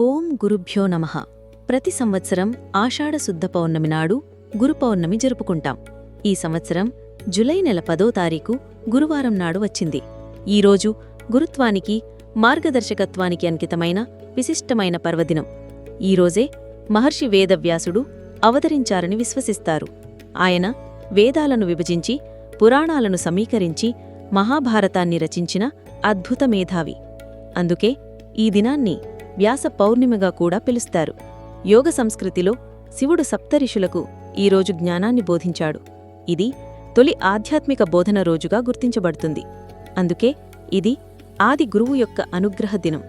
ఓం గురుభ్యో నమః. ప్రతి సంవత్సరం ఆషాఢ శుద్ధ పౌర్ణమి నాడు గురు పౌర్ణమి జరుపుకుంటాం. ఈ సంవత్సరం జులై నెల పదో తారీఖు గురువారం నాడు వచ్చింది. ఈరోజు గురుత్వానికి మార్గదర్శకత్వానికి అంకితమైన విశిష్టమైన పర్వదినం. ఈరోజే మహర్షి వేదవ్యాసుడు అవతరించారని విశ్వసిస్తారు. ఆయన వేదాలను విభజించి పురాణాలను సమీకరించి మహాభారతాన్ని రచించిన అద్భుత మేధావి. అందుకే ఈ దినాన్ని వ్యాస పౌర్ణిమగా కూడా పిలుస్తారు. యోగ సంస్కృతిలో శివుడు సప్తరిషులకు ఈరోజు జ్ఞానాన్ని బోధించాడు. ఇది తొలి ఆధ్యాత్మిక బోధన రోజుగా గుర్తించబడుతుంది. అందుకే ఇది ఆది గురువు యొక్క అనుగ్రహ దినం.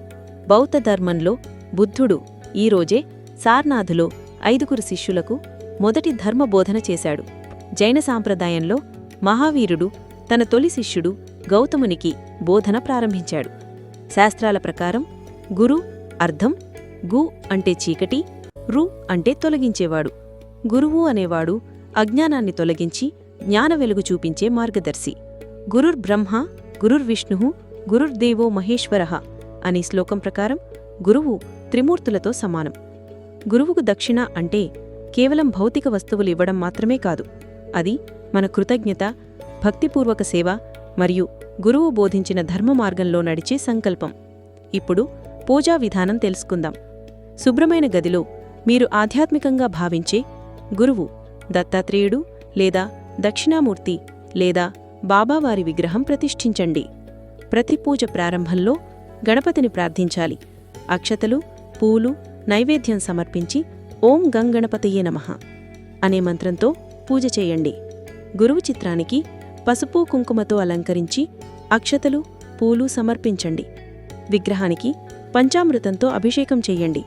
బౌద్ధ ధర్మంలో బుద్ధుడు ఈరోజే సార్నాథులో ఐదుగురు శిష్యులకు మొదటి ధర్మ బోధన చేశాడు. జైన సాంప్రదాయంలో మహావీరుడు తన తొలి శిష్యుడు గౌతమునికి బోధన ప్రారంభించాడు. శాస్త్రాల ప్రకారం గురు అర్థం గు అంటే చీకటి రు అంటే తొలగించేవాడు. గురువు అనేవాడు అజ్ఞానాన్ని తొలగించి జ్ఞాన వెలుగు చూపించే మార్గదర్శి. గురుర్బ్రహ్మ గురుర్విష్ణు గురుర్దేవో మహేశ్వర అనే శ్లోకం ప్రకారం గురువు త్రిమూర్తులతో సమానం. గురువుకు దక్షిణ అంటే కేవలం భౌతిక వస్తువులు ఇవ్వడం మాత్రమే కాదు. అది మన కృతజ్ఞత భక్తిపూర్వక సేవ మరియు గురువు బోధించిన ధర్మ మార్గంలో నడిచే సంకల్పం. ఇప్పుడు పూజా విధానం తెలుసుకుందాం. శుభ్రమైన గదిలో మీరు ఆధ్యాత్మికంగా భావించే గురువు దత్తాత్రేయుడు లేదా దక్షిణామూర్తి లేదా బాబావారి విగ్రహం ప్రతిష్ఠించండి. ప్రతి పూజ ప్రారంభంలో గణపతిని ప్రార్థించాలి. అక్షతలు పూలు నైవేద్యం సమర్పించి ఓం గంగణపతయే నమః అనే మంత్రంతో పూజ చేయండి. గురువు చిత్రానికి పసుపు కుంకుమతో అలంకరించి అక్షతలు పూలు సమర్పించండి. విగ్రహానికి పంచామృతంతో అభిషేకం చెయ్యండి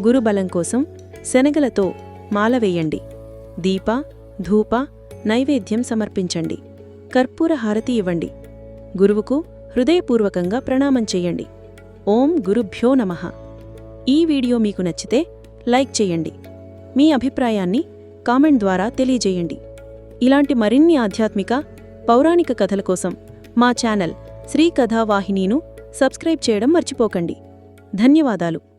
గురుబలం కోసం శనగలతో మాల వేయండి. దీప ధూప నైవేద్యం సమర్పించండి. కర్పూర హారతి ఇవ్వండి. గురువుకు హృదయపూర్వకంగా ప్రణామం చెయ్యండి ఓం గురుభ్యో నమః. ఈ వీడియో మీకు నచ్చితే లైక్ చేయండి. మీ అభిప్రాయాన్ని కామెంట్ ద్వారా తెలియజేయండి. ఇలాంటి మరిన్ని ఆధ్యాత్మిక పౌరాణిక కథల కోసం మా ఛానల్ శ్రీ కథావాహినిను సబ్స్క్రైబ్ చేయడం మర్చిపోకండి. ధన్యవాదాలు.